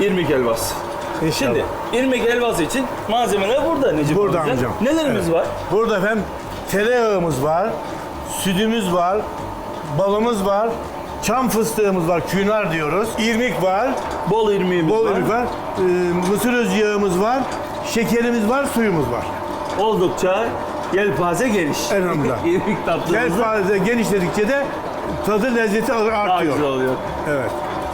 irmik helvası. İnşallah. Şimdi irmik helvası için malzemeler burada Necip Burada amca. amcam. Nelerimiz var? Burada efendim tereyağımız var, sütümüz var, balımız var, çam fıstığımız var, künar diyoruz. İrmik var, Bol irmiğimiz bol var. irmik var, e, mısır özü yağımız var, şekerimiz var, suyumuz var. Oldukça yelpaze geniş. Elhamdülillah. irmik tatlımızı Gel fazla genişledikçe de tadı lezzeti daha artıyor. güzel oluyor. Evet.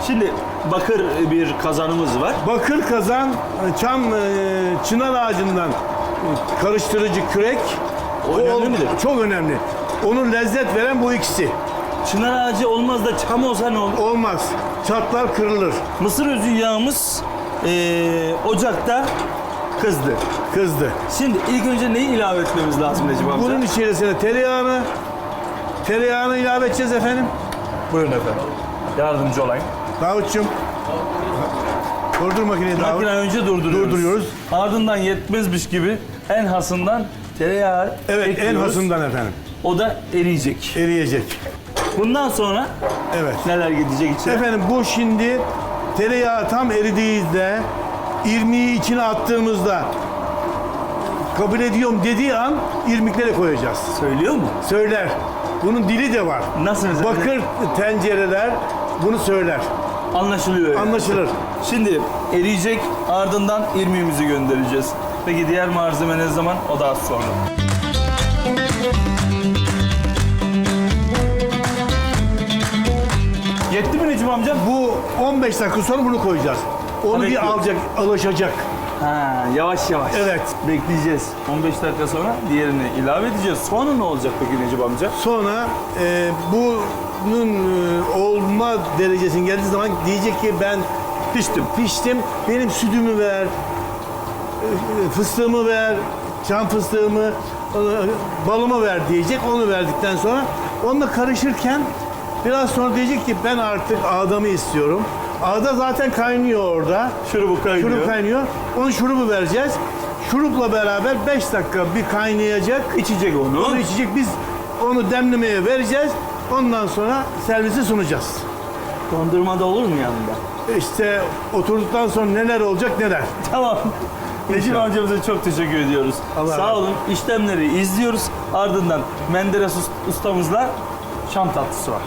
Şimdi bakır bir kazanımız var. Bakır kazan, çam e, çınar ağacından karıştırıcı kürek. O önemli midir? Çok önemli. Onun lezzet veren bu ikisi. Çınar ağacı olmaz da çam olsa ne olur? Olmaz. Çatlar kırılır. Mısır özü yağımız eee, ocakta kızdı. Kızdı. Şimdi ilk önce neyi ilave etmemiz lazım Necip amca? Bunun içerisine tereyağını tereyağını ilave edeceğiz efendim. Buyurun efendim. Yardımcı olayım. Davutçum. Durdur makineyi Davut. Makine önce durduruyoruz. Durduruyoruz. Ardından yetmezmiş gibi en hasından tereyağı Evet en ekliyoruz. hasından efendim. O da eriyecek. Eriyecek. Bundan sonra Evet. neler gidecek içine? Efendim bu şimdi tereyağı tam eridiğinde irmiği içine attığımızda kabul ediyorum dediği an irmikleri koyacağız. Söylüyor mu? Söyler. Bunun dili de var. Nasıl mesela? Bakır tencereler bunu söyler. Anlaşılıyor yani. Anlaşılır. Şimdi eriyecek ardından irmiğimizi göndereceğiz. Peki diğer malzeme ne zaman? O da az sonra. Yetti mi Necip amca? Bu 15 dakika sonra bunu koyacağız. Onu bir bekliyoruz. alacak, alışacak. Ha, yavaş yavaş. Evet. Bekleyeceğiz. 15 dakika sonra diğerini ilave edeceğiz. Sonra ne olacak peki Necip amca? Sonra e, bunun e, olma derecesine geldiği zaman diyecek ki ben piştim. Piştim. Benim sütümü ver, e, fıstığımı ver, çam fıstığımı, e, balımı ver diyecek. Onu verdikten sonra onunla karışırken biraz sonra diyecek ki ben artık adamı istiyorum. Ağda zaten kaynıyor orada. Şurubu kaynıyor. Şurup kaynıyor. Onun şurubu vereceğiz. Şurupla beraber 5 dakika bir kaynayacak. İçecek onu. Onu içecek. Biz onu demlemeye vereceğiz. Ondan sonra servise sunacağız. Dondurma da olur mu yanında? İşte oturduktan sonra neler olacak neler. Tamam. Necip amcamıza çok teşekkür ediyoruz. Allah Sağ razı olun. İşlemleri izliyoruz. Ardından Menderes ust- ustamızla şam tatlısı var.